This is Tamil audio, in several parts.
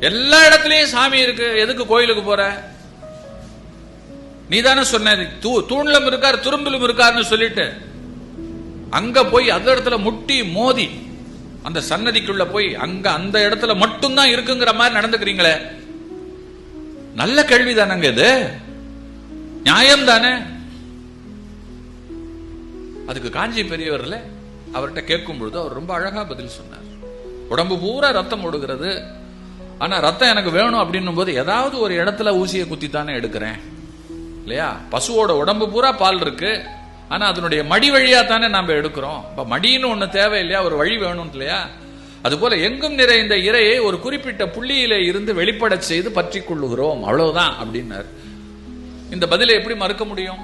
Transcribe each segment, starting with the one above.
எல்லா இடத்துலயும் சாமி இருக்கு. எதுக்கு கோயிலுக்கு போற? நீ தானே சொன்ன தூ தூண்லும் இருக்கார் துரும்பிலும் இருக்காருன்னு சொல்லிட்டு. அங்க போய் அந்த இடத்துல முட்டி மோதி அந்த சன்னதிக்குள்ள போய் அங்க அந்த இடத்துல மட்டும்தான் இருக்குங்கிற மாதிரி நடந்துக்கிறீங்களே. நல்ல கேள்வி தானங்க இது. நியாயம் தானே அதுக்கு காஞ்சி பெரியவர்ல அவர்கிட்ட கேட்கும் பொழுது அவர் ரொம்ப அழகா பதில் சொன்னார். உடம்பு பூரா ரத்தம் ஓடுகிறது. ஆனா ரத்தம் எனக்கு வேணும் அப்படின்னும் போது ஏதாவது ஒரு இடத்துல ஊசியை குத்தி தானே எடுக்கிறேன். இல்லையா? பசுவோட உடம்பு பூரா பால் இருக்கு. ஆனா அதனுடைய மடி வழியா தானே நாம எடுக்கிறோம். இப்ப மடின்னு ஒண்ணு தேவையில்லையா? ஒரு வழி வேணும் இல்லையா? அதுபோல எங்கும் நிறைந்த இரையை ஒரு குறிப்பிட்ட புள்ளியில இருந்து வெளிப்பட செய்து பற்றி கொள்ளுகிறோம். அவ்வளவுதான் அப்படின்னார். இந்த பதிலை எப்படி மறுக்க முடியும்?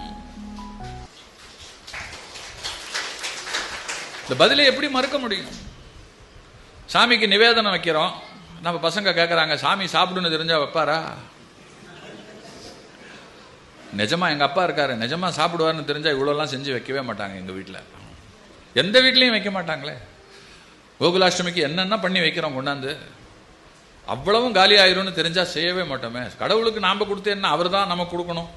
இந்த பதிலை எப்படி மறுக்க முடியும்? சாமிக்கு நிவேதனம் வைக்கிறோம். நம்ம பசங்க கேட்குறாங்க சாமி சாப்பிடுன்னு தெரிஞ்சா வைப்பாரா? நிஜமா எங்கள் அப்பா இருக்காரு. நிஜமா சாப்பிடுவாருன்னு தெரிஞ்சா இவ்வளோலாம் செஞ்சு வைக்கவே மாட்டாங்க எங்கள் வீட்டில் எந்த வீட்லையும் வைக்க மாட்டாங்களே. கோகுலாஷ்டமிக்கு என்னென்ன பண்ணி வைக்கிறோம் கொண்டாந்து அவ்வளவும் காலி ஆயிரும்னு தெரிஞ்சா செய்யவே மாட்டோமே. கடவுளுக்கு நாம் கொடுத்து என்ன அவர் தான் நமக்கு கொடுக்கணும்.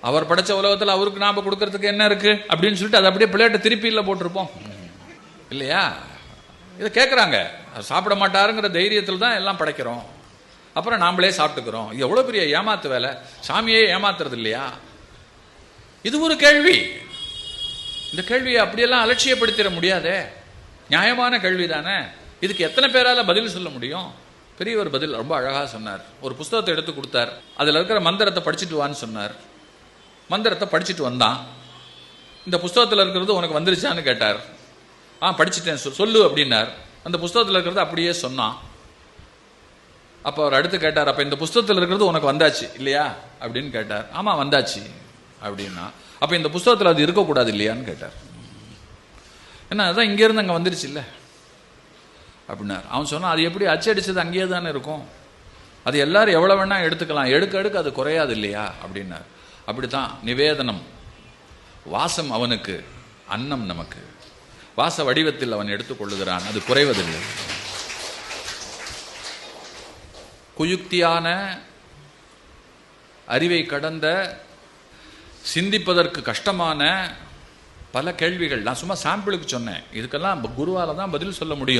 அவர் படைச்ச உலகத்தில் அவருக்கு நாம் கொடுக்கறதுக்கு என்ன இருக்கு? அப்படின்னு சொல்லிட்டு அதை அப்படியே பிளேட்டை திருப்பி இல்லை போட்டிருப்போம். இல்லையா? இதை கேட்குறாங்க சாப்பிட மாட்டாருங்கிற தைரியத்தில் தான் எல்லாம் படைக்கிறோம். அப்புறம் நாமளே சாப்பிட்டுக்கிறோம். இது எவ்வளோ பெரிய ஏமாத்து வேலை? சாமியே ஏமாத்துறது இல்லையா? இது ஒரு கேள்வி. இந்த கேள்வியை அப்படியெல்லாம் அலட்சியப்படுத்திட முடியாதே. நியாயமான கேள்வி தானே. இதுக்கு எத்தனை பேரால் பதில் சொல்ல முடியும்? பெரியவர் பதில் ரொம்ப அழகாக சொன்னார். ஒரு புஸ்தகத்தை எடுத்து கொடுத்தார். அதில் இருக்கிற மந்திரத்தை படிச்சுட்டு வான்னு சொன்னார். மந்திரத்தை படிச்சுட்டு வந்தான். இந்த புஸ்தகத்தில் இருக்கிறது உனக்கு வந்துருச்சான்னு கேட்டார். ஆ படிச்சுட்டேன். சொல்லு அப்படின்னார். அந்த புஸ்தகத்தில் இருக்கிறது அப்படியே சொன்னான். அப்போ அவர் அடுத்து கேட்டார் அப்போ இந்த புஸ்தகத்தில் இருக்கிறது உனக்கு வந்தாச்சு இல்லையா? அப்படின்னு கேட்டார். ஆமாம் வந்தாச்சு அப்படின்னா. அப்போ இந்த புஸ்தகத்தில் அது இருக்கக்கூடாது இல்லையான்னு கேட்டார். என்ன அதான் இங்கேருந்து அங்கே வந்துருச்சு இல்லை அப்படின்னார். அவன் சொன்னான் அது எப்படி அச்சடிச்சது அங்கேயே தானே இருக்கும்? அது எல்லாரும் எவ்வளோ வேணா எடுத்துக்கலாம். எடுக்க எடுக்க அது குறையாது இல்லையா? அப்படின்னார். அப்படித்தான் நிவேதனம். வாசம் அவனுக்கு அன்னம் நமக்கு. வாச வடிவத்தில் அவன் எடுத்துக்கொள்ளுகிறான் அது குறைவதில்லை. குயுக்தியான அறிவை கடந்த சிந்திப்பதற்கு கஷ்டமான பல கேள்விகள். நான் சும்மா சாம்பிளுக்கு சொன்னேன். இதுக்கெல்லாம் குருவால தான் பதில் சொல்ல முடியும்.